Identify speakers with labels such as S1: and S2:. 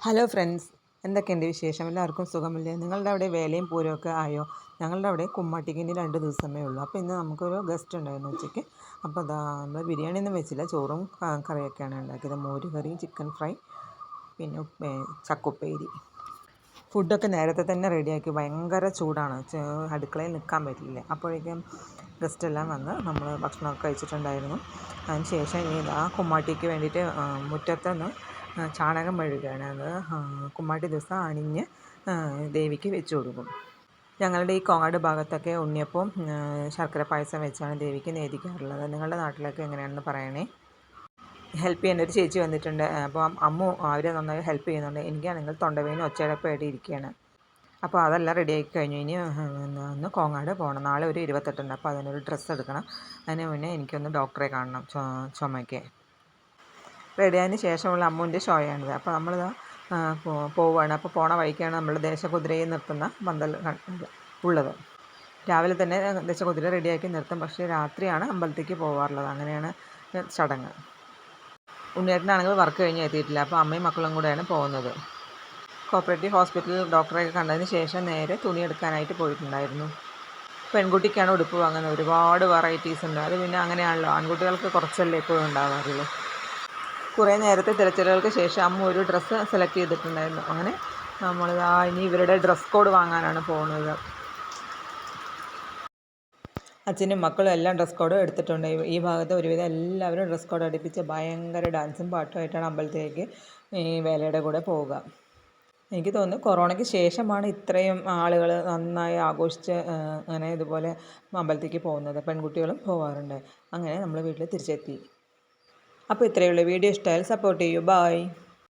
S1: Hello friends എന്തൊക്കെയുണ്ട് വിശേഷം? എല്ലാവർക്കും സുഖമില്ലേ? നിങ്ങളുടെ അവിടെ വേലയും പൂരമൊക്കെ ആയോ? ഞങ്ങളുടെ അവിടെ കുമ്മാട്ടിക്കിന്റെ രണ്ട് ദിവസമേ ഉള്ളൂ. അപ്പോൾ ഇന്ന് നമുക്കൊരു ഗസ്റ്റ് ഉണ്ടായിരുന്നു ഉച്ചയ്ക്ക്. അപ്പോൾ അതാ നമ്മൾ ബിരിയാണി ഒന്നും വെച്ചില്ല. ചോറും കറിയൊക്കെയാണ് ഉണ്ടാക്കിയത്. മോര് കറി ചിക്കൻ ഫ്രൈ പിന്നെ ചക്കുപ്പേരി. ഫുഡൊക്കെ നേരത്തെ തന്നെ റെഡിയാക്കി ഭയങ്കര ചൂടാണ്. അടുക്കളയിൽ നിൽക്കാൻ പറ്റില്ല. അപ്പോഴേക്കും ഗസ്റ്റെല്ലാം വന്ന് നമ്മൾ ഭക്ഷണമൊക്കെ കഴിച്ചിട്ടുണ്ടായിരുന്നു. അതിന് ശേഷം ഇനി ആ കുമ്മാട്ടിക്ക് വേണ്ടിയിട്ട് മുറ്റത്തുനിന്ന് ചാണകം മെഴുകുകയാണ് അത്. കുമ്മാട്ടി ദിവസം അണിഞ്ഞ് ദേവിക്ക് വെച്ച് കൊടുക്കും. ഞങ്ങളുടെ ഈ കോങ്ങാട് ഭാഗത്തൊക്കെ ഉണ്ണിയപ്പവും ശർക്കര പായസം വെച്ചാണ് ദേവിക്ക് നേദിക്കാറുള്ളത്. നിങ്ങളുടെ നാട്ടിലൊക്കെ എങ്ങനെയാണെന്ന് പറയണേ? ഹെൽപ്പ് ചെയ്യാൻ ഒരു ചേച്ചി വന്നിട്ടുണ്ട്. അപ്പോൾ അമ്മു അവരെ നന്നായി ഹെൽപ്പ് ചെയ്യുന്നുണ്ട്. എനിക്കാണെങ്കിൽ തൊണ്ടവേനും ഒച്ചയടപ്പായിട്ട് ഇരിക്കുകയാണ്. അപ്പോൾ അതെല്ലാം റെഡി ആക്കി കഴിഞ്ഞു ഇനി ഒന്ന് കോങ്ങാട് പോകണം. നാളെ ഒരു ഇരുപത്തെട്ടുണ്ട് അപ്പോൾ അതിനൊരു ഡ്രസ്സ് എടുക്കണം. അതിന് മുന്നേ എനിക്കൊന്ന് ഡോക്ടറെ കാണണം. ചുമയ്ക്ക് റെഡിയായതിന് ശേഷമുള്ള അമ്മുവിന്റെ ഷോയാണിത്. അപ്പോൾ നമ്മൾ പോവുകയാണ് അപ്പോൾ പോണ വഴിക്കാണ് നമ്മൾ ദേശകുതിരയെ നിർത്തുന്ന പന്തൽ ഉള്ളത്. രാവിലെ തന്നെ ദേശകുതിര റെഡിയാക്കി നിർത്തും. പക്ഷേ രാത്രിയാണ് അമ്പലത്തേക്ക് പോകാറുള്ളത് അങ്ങനെയാണ് ചടങ്ങ്. ഉണ്ണിയേട്ടനാണെങ്കിൽ വർക്ക് കഴിഞ്ഞ് എത്തിയിട്ടില്ല. അപ്പോൾ അമ്മയും മക്കളും കൂടെയാണ് പോകുന്നത്. കോപ്പറേറ്റീവ് ഹോസ്പിറ്റലിൽ ഡോക്ടറെയൊക്കെ കണ്ടതിന് ശേഷം നേരെ തുണി എടുക്കാനായിട്ട് പോയിട്ടുണ്ടായിരുന്നു. പെൺകുട്ടിക്കാണ് ഉടുപ്പ് വാങ്ങുന്നത്. ഒരുപാട് വെറൈറ്റീസ് ഉണ്ട്. അത് പിന്നെ അങ്ങനെയാണല്ലോ. ആൺകുട്ടികൾക്ക് കുറച്ചല്ലേ എപ്പോഴും ഉണ്ടാവാറുള്ളൂ. കുറേ നേരത്തെ തിരച്ചിലുകൾക്ക് ശേഷം അമ്മ ഒരു ഡ്രസ്സ് സെലക്ട് ചെയ്തിട്ടുണ്ടായിരുന്നു. അങ്ങനെ നമ്മൾ ആ ഇനി ഇവരുടെ ഡ്രസ് കോഡ് വാങ്ങാനാണ് പോകുന്നത് അച്ഛനും മക്കളും എല്ലാം ഡ്രസ് കോഡ് എടുത്തിട്ടുണ്ട്. ഈ- ഭാഗത്ത് ഒരുവിധം എല്ലാവരും ഡ്രസ് കോഡ് അടുപ്പിച്ച് ഭയങ്കര ഡാൻസും പാട്ടുമായിട്ടാണ് അമ്പലത്തിലേക്ക് ഈ വേലയുടെ കൂടെ പോവുക. എനിക്ക് തോന്നുന്നു കൊറോണയ്ക്ക് ശേഷമാണ് ഇത്രയും ആളുകൾ നന്നായി ആഘോഷിച്ച് അങ്ങനെ ഇതുപോലെ അമ്പലത്തേക്ക് പോകുന്നത്. പെൺകുട്ടികളും പോകാറുണ്ട് അങ്ങനെ നമ്മൾ വീട്ടിൽ തിരിച്ചെത്തി. അപ്പോൾ ഇത്രയേ ഉള്ളൂ. വീഡിയോ ഇഷ്ടമായാൽ സപ്പോർട്ട് ചെയ്യൂ. ബായ്